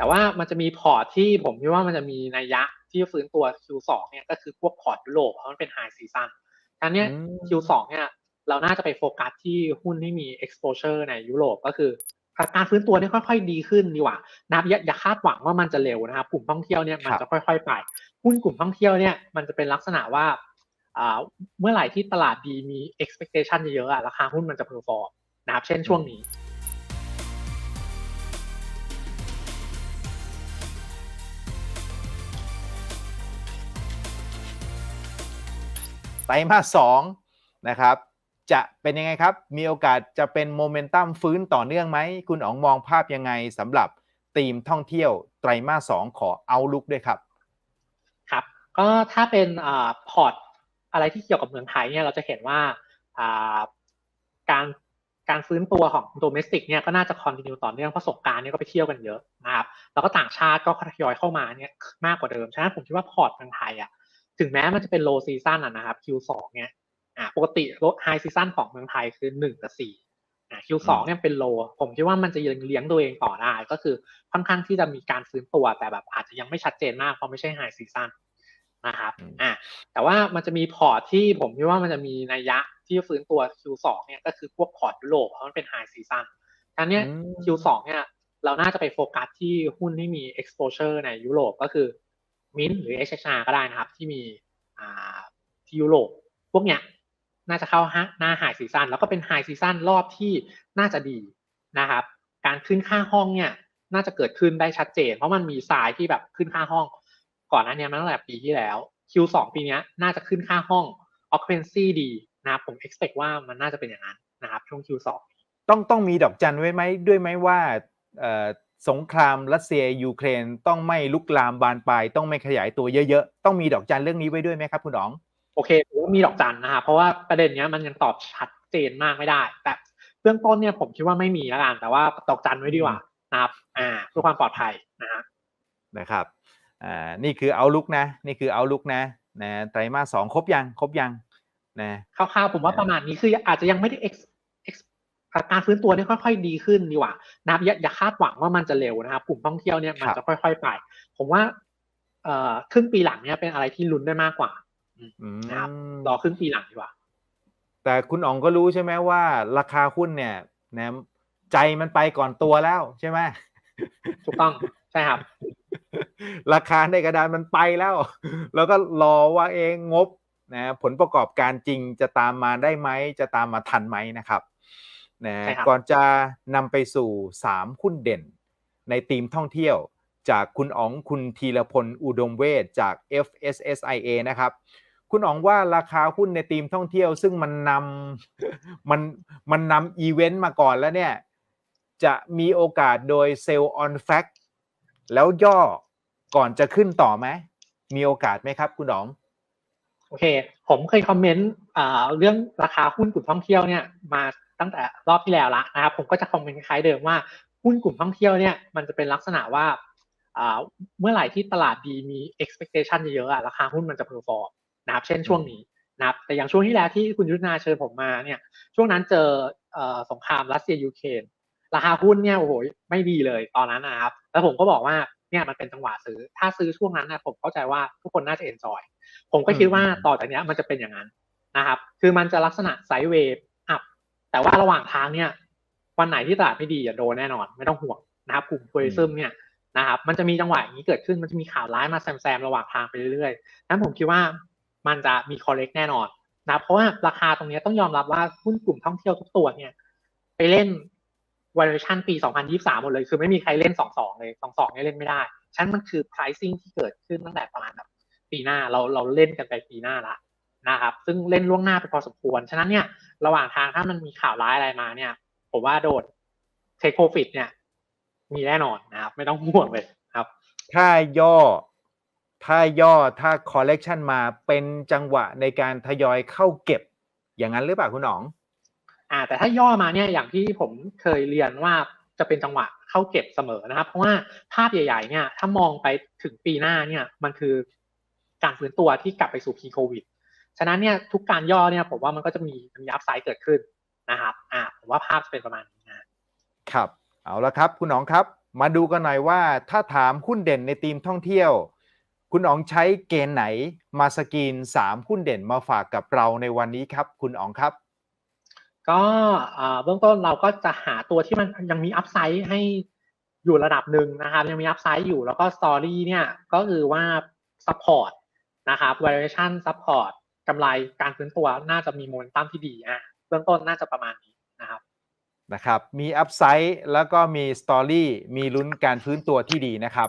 แต่ว่ามันจะมีพอร์ตที่ผมคิดว่ามันจะมีนัยยะที่ฟื้นตัว Q2 เนี่ยก็คือพวกพอร์ตยุโรปเพราะมันเป็นไฮซีซันทั้นเนี้ยอืม Q2 เนี่ยเราน่าจะไปโฟกัสที่หุ้นที่มี exposure ในยุโรปก็คือการฟื้นตัวเนี่ยค่อยๆ ดีขึ้นดีกว่านะครับอย่าอย่าคาดหวังว่ามันจะเร็วนะครับกลุ่มท่องเที่ยวเนี่ยมันจะค่อยๆไปหุ้นกลุ่มท่องเที่ยวเนี่ยมันจะเป็นลักษณะว่าอ่าเมื่อไหร่ที่ตลาดดีมี expectation เยอะๆอะราคาหุ้นมันจะ perform นะครับเช่นช่วงนี้ ตรมาสสองนะครับจะเป็นยังไงครับ มีโอกาสจะเป็นโมเมนตัมฟื้นต่อเนื่องไหม คุณอ๋องมองภาพยังไงสำหรับธีมท่องเที่ยวไตรมาสสองขอเอาลุกด้วยครับ ครับ ก็ถ้าเป็นอ่าพอร์ตอะไรที่เกี่ยวกับเมืองไทยเนี่ยเราจะเห็นว่าอ่าการการฟื้นตัวของโดเมสติกเนี่ยก็น่าจะคอนติเนียต่อเนื่องเพราะสงกรารเนี่ยก็ไปเที่ยวกันเยอะนะครับแล้วก็ต่างชาติก็ทยอยเข้ามาเนี่ยมากกว่าเดิม ฉะนั้นผมคิดว่าพอร์ตเมืองไทยอะ ถึงแม้มันจะเป็นโลซีซั o นอะนะครับ Q2 เนี่ยอ่าปกติไฮซีซั o นของเมืองไทยคือหนึ่งกับสี่อ่า Q2 เนี่ยเป็นโล ผมคิดว่ามันจะยังเลี้ยงตัวเองต่อได้ ก็คือค่อนข้างที่จะมีการฟื้นตัวแต่แบบอาจจะยังไม่ชัดเจนมากเพราะไม่ใช่ไฮซีซั o นนะครับอืมอะแต่ว่ามันจะมีพอร์ตที่ผมคิดว่ามันจะมีนัยยะที่ฟื้นตัว Q2 เนี่ยก็คือพวกพอร์ตยุโรปเพราะมันเป็นไฮซีซั o นทั้นเนี้ยอืม Q2 เนี่ยเราน่าจะไปโฟกัสที่หุ้นที่มี exposure ในยุโรปก็คือ มินหรือ HHR ก็ได้นะครับ ที่มีที่ยุโรปพวกเนี้ยน่าจะเข้าหน้าไฮซีซันแล้วก็เป็นไฮซีซันรอบที่น่าจะดีนะครับ การขึ้นค่าห้องเนี่ยน่าจะเกิดขึ้นได้ชัดเจน เพราะมันมีสายที่แบบขึ้นค่าห้อง ก่อนหน้านี้มาตั้งแต่ปีที่แล้ว Q2 ปีนี้น่าจะขึ้นค่าห้อง occupancy ดีนะครับผม expect ว่ามันน่าจะเป็นอย่างนั้นนะครับช่วง Q2 ต้องต้องมีดอกจันไว้ไหมด้วยไหมว่าเอ่อ สงครามรัสเซียยูเครนต้องไม่ลุกลามบานปลายต้องไม่ขยายตัวเยอะๆ ต้องมีดอกจันเรื่องนี้ไว้ด้วยไหมครับคุณอ๋อง โอเคถือว่ามีดอกจันนะครับเพราะว่าประเด็นเนี้ยมันยังตอบชัดเจนมากไม่ได้ แต่เบื้องต้นเนี่ยผมคิดว่าไม่มีแล้วกันแต่ว่าดอกจันไว้ดีกว่านะครับอ่าเพื่อความปลอดภัยนะฮะนะครับอ่านี่คือเอาลุกนะ นี่คือเอาลุกนะนะไตรมาสสองครบยังครบยังนะคร่าวๆผมว่าประมาณนี้คืออาจจะยังไม่ได้ ex ex การฟื้นตัวเนี่ยค่อยๆดีขึ้นดีกว่านะครับอย่าอย่าคาดหวังว่ามันจะเร็วนะครับกลุ่มท่องเที่ยวเนี่ยมันครับจะค่อยๆไป ผมว่าเอ่อครึ่งปีหลังเนี่ยเป็นอะไรที่ลุ้นได้มากกว่าอืมนะครับรอครึ่งปีหลังดีกว่า แต่คุณอ๋องก็รู้ใช่ไหมว่า ราคาหุ้นเนี่ยนะใจมันไปก่อนตัวแล้วใช่ไหมถูกต้องใช่ครับ ราคาในกระดานมันไปแล้ว แล้วก็รอว่าเองงบนะผลประกอบการจริงจะตามมาได้ไหมจะตามมาทันไหมนะครับ นะใช่ครับก่อนจะนำไปสู่ 3 หุ้นเด่น ในทีมท่องเที่ยว จากคุณอ๋องคุณธีรพลอุดมเวทจาก FSSIA นะครับคุณอ๋องว่าราคาหุ้นในทีมท่องเที่ยว ซึ่งมันนำมันมันนำอีเวนต์มาก่อนแล้วเนี่ยจะมีโอกาสโดยเซลล์ออนแฟกแล้วย่อก่อนจะขึ้นต่อไหมมีโอกาสไหมครับ คุณอ๋อง โอเค ผมเคยคอมเมนต์เรื่องราคาหุ้นกลุ่มท่องเที่ยวเนี่ยมาตั้งแต่รอบที่แล้วละนะครับ ผมก็จะคอมเมนต์คล้ายเดิมว่าหุ้นกลุ่มท่องเที่ยวเนี่ยมันจะเป็นลักษณะว่าเมื่อไหร่ที่ตลาดดีมี expectation เยอะๆราคาหุ้นมันจะ perform นะครับ เช่นช่วงนี้นะครับ แต่อย่างช่วงที่แล้วที่คุณยุทธนาเชิญผมมาเนี่ย ช่วงนั้นเจอเอ่อสงครามรัสเซียยูเครนราคาหุ้นเนี่ยโอ้โหไม่ดีเลยตอนนั้นนะครับ แล้วผมก็บอกว่า เนี่ยมันเป็นจังหวะซื้อ ถ้าซื้อช่วงนั้นนะผมเข้าใจว่าทุกคนน่าจะ enjoy ผมก็คิดว่าอืมต่อจากเนี้ยมันจะเป็นอย่างนั้นนะครับ คือมันจะลักษณะไซด์เวย์อัพแต่ว่าระหว่างทางเนี่ย วันไหนที่ตลาดไม่ดีอย่าโดนแน่นอน ไม่ต้องห่วงนะครับกลุ่มทัวริซึมเนี่ยนะครับ มันจะมีจังหวะอย่างนี้เกิดขึ้น มันจะมีข่าวร้ายมาแซมๆระหว่างทางไปเรื่อยๆนั้นผมคิดว่ามันจะมี correct แน่นอนนะครับเพราะว่าราคาตรงเนี้ยต้องยอมรับว่าหุ้นกลุ่มท่องเที่ยวทุกตัวเนี่ย ไปเล่น valuation ปี 2023 หมดเลย คือไม่มีใครเล่น 22 เลย 22เนี่ยเล่นไม่ได้ฉันมันคือ pricing ที่เกิดขึ้นตั้งแต่ประมาณแบบปีหน้าเราเราเล่นกันไปปีหน้าละนะครับ ซึ่งเล่นล่วงหน้าไปพอสมควร ฉะนั้นเนี่ยระหว่างทางถ้ามันมีข่าวร้ายอะไรมาเนี่ย ผมว่าโดน take profit เนี่ย มีแน่นอนนะครับ ไม่ต้องห่วงเลยครับ ถ้าย่อ ถ้าย่อถ้า collection มาเป็นจังหวะในการทยอยเข้าเก็บ อย่างนั้นหรือเปล่าคุณอ๋อง อ่าแต่ถ้าย่อมาเนี่ยอย่างที่ผมเคยเรียนว่าจะเป็นจังหวะเข้าเก็บเสมอนะครับ เพราะว่าภาพใหญ่ๆเนี่ยถ้ามองไปถึงปีหน้าเนี่ยมันคือการฟื้นตัวที่กลับไปสู่ pre covid ฉะนั้นเนี่ยทุกการย่อเนี่ยผมว่ามันก็จะมีมีอัพไซด์เกิดขึ้นนะครับอ่าผมว่าภาพจะเป็นประมาณนี้นะครับเอาละครับ คุณอ๋องครับ มาดูกันหน่อยว่าถ้าถามหุ้นเด่นในทีมท่องเที่ยว คุณอ๋องใช้เกณฑ์ไหนมาสกรีน3หุ้นเด่นมาฝากกับเราในวันนี้ครับ คุณอ๋องครับ ก็เบื้องต้นเราก็จะหาตัวที่มันยังมีอัพไซด์ให้อยู่ระดับหนึ่งนะครับ ยังมีอัพไซด์อยู่แล้วก็สตอรี่เนี่ยก็คือว่า support นะครับ valuation support กำไรการฟื้นตัวน่าจะมีโมเมนตัมที่ดีอะเบื้องต้นน่าจะประมาณนี้นะครับนะครับ มีอัพไซด์แล้วก็มีสตอรี่มีลุ้นการฟื้นตัวที่ดีนะครับ